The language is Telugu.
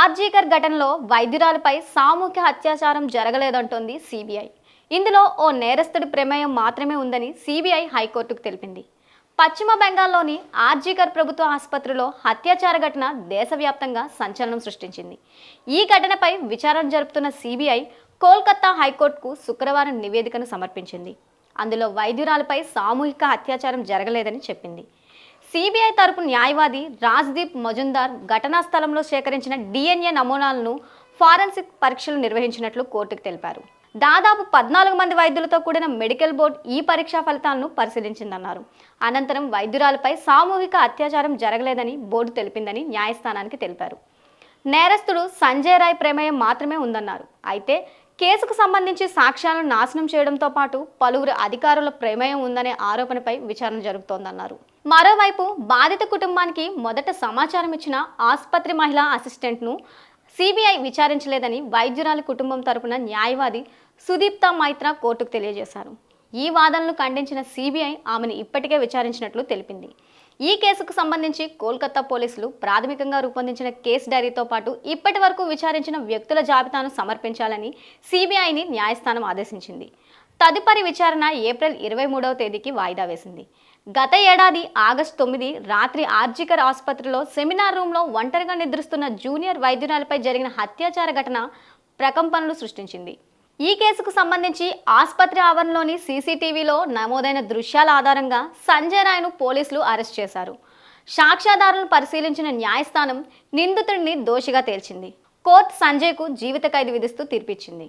ఆర్జీకర్ ఘటనలో వైద్యురాలపై సామూహిక అత్యాచారం జరగలేదంటోంది సిబిఐ. ఇందులో ఓ నేరస్తుడి ప్రమేయం మాత్రమే ఉందని సిబిఐ హైకోర్టుకు తెలిపింది. పశ్చిమ బెంగాల్లోని ఆర్జీకర్ ప్రభుత్వ ఆసుపత్రిలో అత్యాచార ఘటన దేశవ్యాప్తంగా సంచలనం సృష్టించింది. ఈ ఘటనపై విచారణ జరుపుతున్న సిబిఐ కోల్కతా హైకోర్టుకు శుక్రవారం నివేదికను సమర్పించింది. అందులో వైద్యురాలపై సామూహిక అత్యాచారం జరగలేదని చెప్పింది. సిబిఐ తరపు న్యాయవాది రాజ్దీప్ మజుందార్ ఘటనా స్థలంలో సేకరించిన డిఎన్ఏ నమూనాలను ఫారెన్సిక్ పరీక్షలు నిర్వహించినట్లు కోర్టుకు తెలిపారు. దాదాపు పద్నాలుగు మంది వైద్యులతో కూడిన మెడికల్ బోర్డు ఈ పరీక్షా ఫలితాలను పరిశీలించిందన్నారు. అనంతరం వైద్యురాలపై సామూహిక అత్యాచారం జరగలేదని బోర్డు తెలిపిందని న్యాయస్థానానికి తెలిపారు. నేరస్తుడు సంజయ్ రాయ్ ప్రమేయం మాత్రమే ఉందన్నారు. అయితే కేసుకు సంబంధించి సాక్ష్యాలను నాశనం చేయడంతో పాటు పలువురు అధికారుల ప్రమేయం ఉందనే ఆరోపణపై విచారణ జరుగుతోందన్నారు మరోవైపు బాధిత కుటుంబానికి మొదట సమాచారం ఇచ్చిన ఆసుపత్రి మహిళా అసిస్టెంట్ను సిబిఐ విచారించలేదని వైద్యురాలి కుటుంబం తరపున న్యాయవాది సుదీప్తా మైత్రా కోర్టుకు తెలియజేశారు. ఈ వాదనలు ఖండించిన సిబిఐ ఆమెను ఇప్పటికే విచారించినట్లు తెలిపింది. ఈ కేసుకు సంబంధించి కోల్కతా పోలీసులు ప్రాథమికంగా రూపొందించిన కేసు డైరీతో పాటు ఇప్పటి వరకు విచారించిన వ్యక్తుల జాబితాను సమర్పించాలని సిబిఐని న్యాయస్థానం ఆదేశించింది. తదుపరి విచారణ ఏప్రిల్ ఇరవై మూడవ తేదీకి వాయిదా వేసింది. గత ఏడాది ఆగస్టు తొమ్మిది రాత్రి ఆర్జికర్ ఆసుపత్రిలో సెమినార్ రూమ్లో ఒంటరిగా నిద్రిస్తున్న జూనియర్ వైద్యురాలపై జరిగిన హత్యాచార ఘటన ప్రకంపనలు సృష్టించింది. ఈ కేసుకు సంబంధించి ఆసుపత్రి ఆవరణలోని సీసీటీవీలో నమోదైన దృశ్యాల ఆధారంగా సంజయ్ రాయ్ను పోలీసులు అరెస్ట్ చేశారు. సాక్ష్యాధారాలను పరిశీలించిన న్యాయస్థానం నిందితుడిని దోషిగా తేల్చింది. కోర్టు సంజయ్కు జీవిత ఖైదు విధిస్తూ తీర్పిచ్చింది.